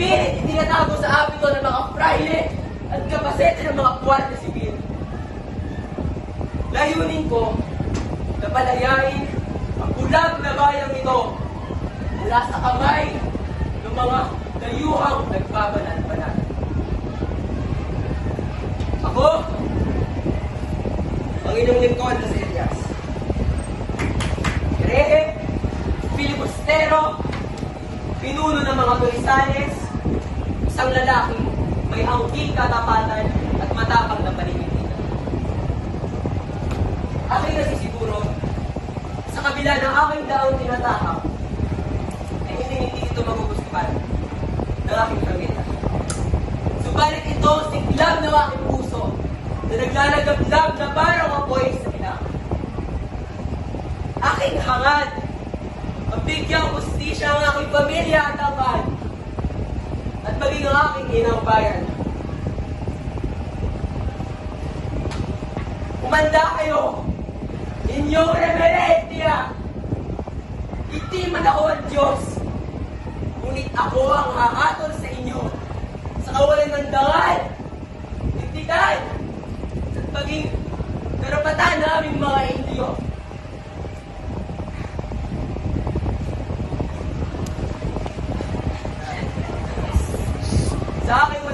Pilit itinatago sa abito ng mga praile at kapasete ng mga puwarte sibil. Layunin ko na palayain ang bulag na bayang ito mula sa kamay ng mga dayuhang nagpabanan-banan. Ako, ang inyong lingkod na si Elias. Grehe, filibustero, pinuno ng mga tulisanes, isang lalaki may angking katapatan at matapang na paninindigan. Aking nasisiguro, sa kabila ng aking daong tinatahak, ay hindi hindi ito magugustuhan ng aking pamilya. Subalit ito, siglab ng aking puso, na naglalagablab na parang apoy sa ilang. Aking hangad, mabigyang justisya ang aking pamilya at apan, at maging ang aking inang bayan. Umanda kayo! Inyong reverentia! Hindi man ako ang Diyos, ngunit ako ang hahatol sa inyo sa kawalan ng dangal, digdigan, at maging karapatan naming mga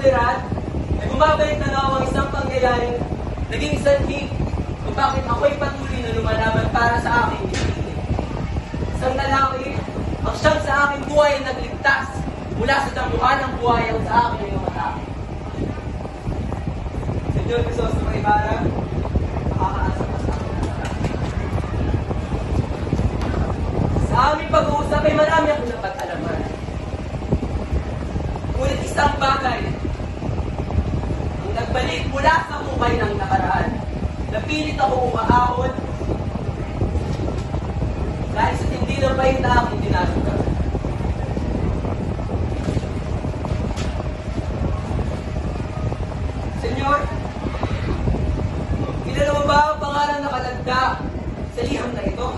Sa muliran, ay bumabalik na lang ang isang pangyayaring naging sanhi kung bakit ako'y patuloy na lumalaban para sa aking pinili. Isang lalaki ang siyang sa aking buhay ay nagligtas mula sa damuhan ng buhay ang sa akin ay umatake. Senyor Crisostomo Ibarra, nakakaasa pa sa. Sa aming pag-uusap ay marami akong napag-alaman. Ngunit isang bagay nagbalik mula sa buhay ng nakaraan. Napilit ako umaahon dahil sa tindi ng pahinta aking dinasugan. Senyor, kilala mo ba ang pangalan na kalagda sa liham na ito?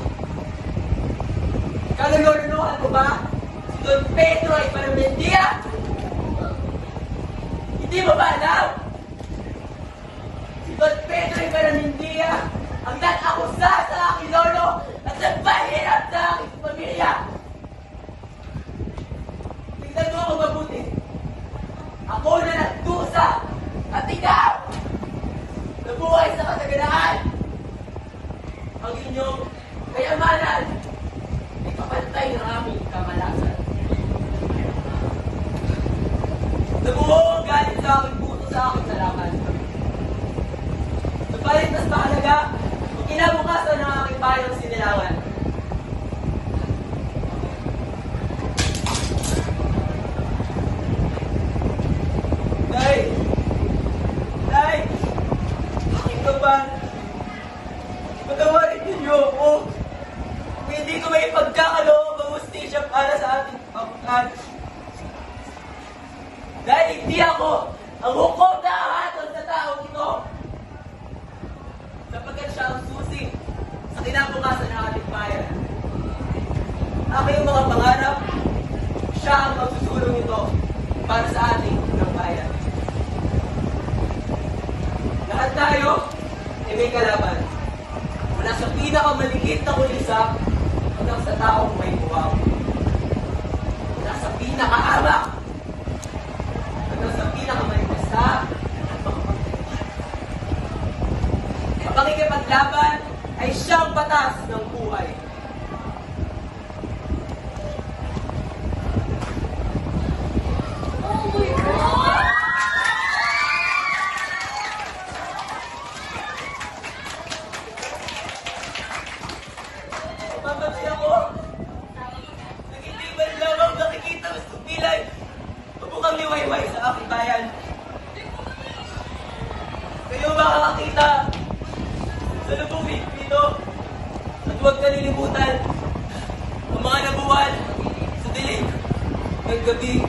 Kalulunuhan mo ba si Don Pedro ay Paramendia? Hindi mo ba alam? Pedro ay Paramendia ang nag-akusa sa aking lolo at nagpahirap sa aking pamilya. Tingnan mo ako mabuti. Ako na nagdusa at ikaw nabuhay sa katagalaan. Ang inyong kayamanan ay kapantay ng aming kamalasan. Nabuo galit sa aking puso sa aking salamat. Subalit mas mahalaga kinabukasan ng aking bayang sinilangan. Day! Day! Aking kaban! Patawarin ninyo ako! Hindi ko may pagkakaloob ang hustisya para sa ating pangkat. Dahil hindi ako ang hukom na ahatol sa taong ito. Sapagkat siya ang sa kinabukasan ng ating bayan. Aking mga pangarap, siya ang magsusulong ito para sa ating ng bayan. Lahat tayo ay may kalaban. Mula sa pinakamaligit na kulisap hanggang sa taong may buwaw. Mula sa pinakahamak hanggang sa pinakamalipasta at mga pagkakas. Ang pakikipaglaban ay siyang batas ng buhay. Mamatay ako! Nagitiban lamang nakikita ang subilay. Mabukang liwayway sa aking bayan. Kayo makakakita sa lubong Pilipino at huwag kalilimutan ang mga nabuwan sa dilim ng gabi